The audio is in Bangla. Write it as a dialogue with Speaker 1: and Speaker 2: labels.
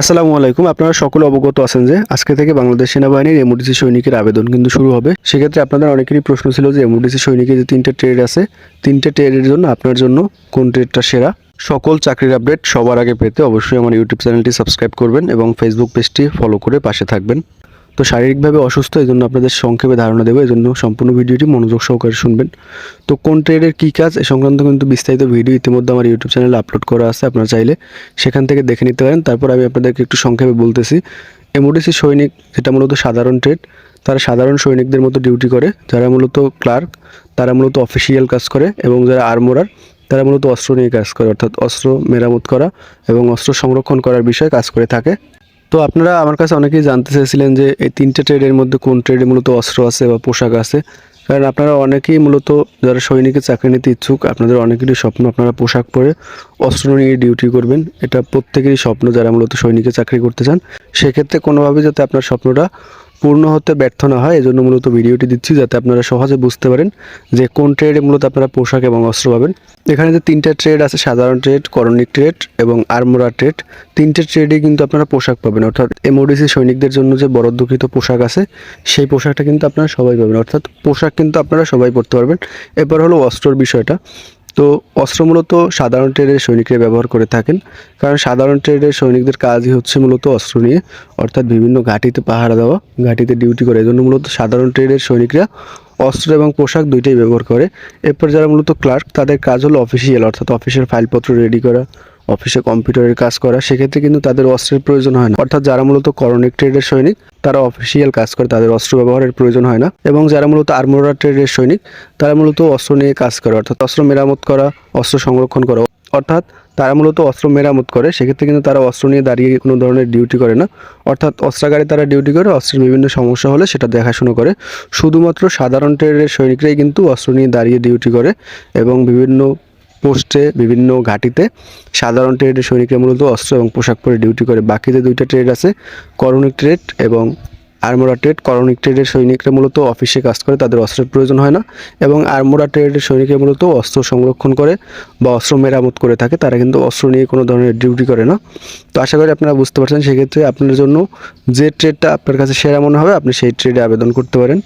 Speaker 1: আসসালামু আলাইকুম। আপনারা সকল অবগত আছেন যে আজকে থেকে বাংলাদেশ সেনাবাহিনীর এমওডিসি সৈনিকের আবেদন কিন্তু শুরু হবে। সেক্ষেত্রে আপনাদের অনেকেরই প্রশ্ন ছিল যে এমওডিসি সৈনিকের যে তিনটে ট্রেড আছে, তিনটে ট্রেডের জন্য আপনার জন্য কোন ট্রেডটা সেরা? সকল চাকরির আপডেট সবার আগে পেতে অবশ্যই আমার ইউটিউব চ্যানেলটি সাবস্ক্রাইব করবেন এবং ফেসবুক পেজটি ফলো করে পাশে থাকবেন। তো শারীরিকভাবে অসুস্থ এই জন্য আপনাদের সংক্ষেপে ধারণা দেবো এই জন্য সম্পূর্ণ ভিডিওটি মনোযোগ সহকারে শুনবেন। তো কোন ট্রেডের কী কাজ, এ সংক্রান্ত কিন্তু বিস্তারিত ভিডিও ইতিমধ্যে আমার ইউটিউব চ্যানেলে আপলোড করা আছে, আপনারা চাইলে সেখান থেকে দেখে নিতে পারেন। তারপর আমি আপনাদেরকে একটু সংক্ষেপে বলতেছি এমওডিসি সৈনিক, যেটা মূলত সাধারণ ট্রেড তারা সাধারণ সৈনিকদের মতো ডিউটি করে, যারা মূলত ক্লার্ক তারা মূলত অফিসিয়াল কাজ করে, এবং যারা আর্মোরার তারা মূলত অস্ত্র নিয়ে কাজ করে, অর্থাৎ অস্ত্র মেরামত করা এবং অস্ত্র সংরক্ষণ করার বিষয়ে কাজ করে থাকে। তো আপনারা আমার কাছে অনেকেই জানতে চেয়েছিলেন যে এই তিনটে ট্রেডের মধ্যে কোন ট্রেডে মূলত অস্ত্র আছে বা পোশাক আছে। কারণ আপনারা অনেকেই মূলত যারা সৈনিকের চাকরি নিতে ইচ্ছুক, আপনাদের অনেকেরই স্বপ্ন আপনারা পোশাক পরে অস্ত্র নিয়ে ডিউটি করবেন। এটা প্রত্যেকেরই স্বপ্ন যারা মূলত সৈনিকের চাকরি করতে চান। সেক্ষেত্রে কোনোভাবে যাতে আপনার স্বপ্নটা পূর্ণ হতে ব্যর্থ না হয়, এজন্য মূলত ভিডিওটি দিচ্ছি যাতে আপনারা সহজে বুঝতে পারেন যে কোন ট্রেডে মূলত আপনারা পোশাক এবং অস্ত্র পাবেন। এখানে যে তিনটে ট্রেড আছে, সাধারণ ট্রেড করণিক ট্রেড এবং আর্মোরা ট্রেড তিনটে ট্রেডে কিন্তু আপনারা পোশাক পাবেন। অর্থাৎ এমওডিসি সৈনিকদের জন্য যে বরাদ্দকৃত পোশাক আছে, সেই পোশাকটা কিন্তু আপনারা সবাই পাবেন। অর্থাৎ পোশাক কিন্তু আপনারা সবাই পরতে পারবেন। এরপর হলো অস্ত্রর বিষয়টা। তো অস্ত্র মূলত সাধারণ ট্রেডের সৈনিকরা ব্যবহার করে থাকেন। কারণ সাধারণ ট্রেডের সৈনিকদের কাজই হচ্ছে মূলত অস্ত্র নিয়ে, অর্থাৎ বিভিন্ন ঘাঁটিতে পাহারা দেওয়া, ঘাঁটিতে ডিউটি করে। এজন্য মূলত সাধারণ ট্রেডের সৈনিকরা অস্ত্র এবং পোশাক দুইটাই ব্যবহার করে। এরপর যারা মূলত ক্লার্ক তাদের কাজ হলো অফিসিয়াল অর্থাৎ অফিসের ফাইলপত্র রেডি করা। অফিসে কম্পিউটারের কাজ করা, সেক্ষেত্রে কিন্তু তাদের অস্ত্রের প্রয়োজন হয় না। অর্থাৎ যারা মূলত করণিক ট্রেডের সৈনিক, তারা অফিসিয়াল কাজ করে, তাদের অস্ত্র ব্যবহারের প্রয়োজন হয় না। এবং যারা মূলত আর্মোরা ট্রেডের সৈনিক, তারা মূলত অস্ত্র নিয়ে কাজ করে, অর্থাৎ অস্ত্র মেরামত করা, অস্ত্র সংরক্ষণ করা। অর্থাৎ তারা মূলত অস্ত্র মেরামত করে, সেক্ষেত্রে কিন্তু তারা অস্ত্র নিয়ে দাঁড়িয়ে কোনো ধরনের ডিউটি করে না। অর্থাৎ অস্ত্রাগারে তারা ডিউটি করে, অস্ত্রের বিভিন্ন সমস্যা হলে সেটা দেখাশুনো করে। শুধুমাত্র সাধারণ ট্রেডের সৈনিকরাই কিন্তু অস্ত্র নিয়ে দাঁড়িয়ে ডিউটি করে এবং বিভিন্ন পোস্টে বিভিন্ন ঘাঁটিতে সাধারণ ট্রেডের সৈনিকরা মূলত অস্ত্র এবং পোশাক পরে ডিউটি করে। বাকি যে দুইটা ট্রেড আছে করণিক ট্রেড এবং আর্মোরা ট্রেড করণিক ট্রেডের সৈনিকরা মূলত অফিসে কাজ করে, তাদের অস্ত্রের প্রয়োজন হয় না। এবং আর্মোরা ট্রেডের সৈনিকরা মূলত অস্ত্র সংরক্ষণ করে বা অস্ত্র মেরামত করে থাকে, তারা কিন্তু অস্ত্র নিয়ে কোনো ধরনের ডিউটি করে না। তো আশা করি আপনারা বুঝতে পারছেন, সেক্ষেত্রে আপনার জন্য যে ট্রেডটা আপনার কাছে সেরা মনে হবে, আপনি সেই ট্রেডে আবেদন করতে পারেন।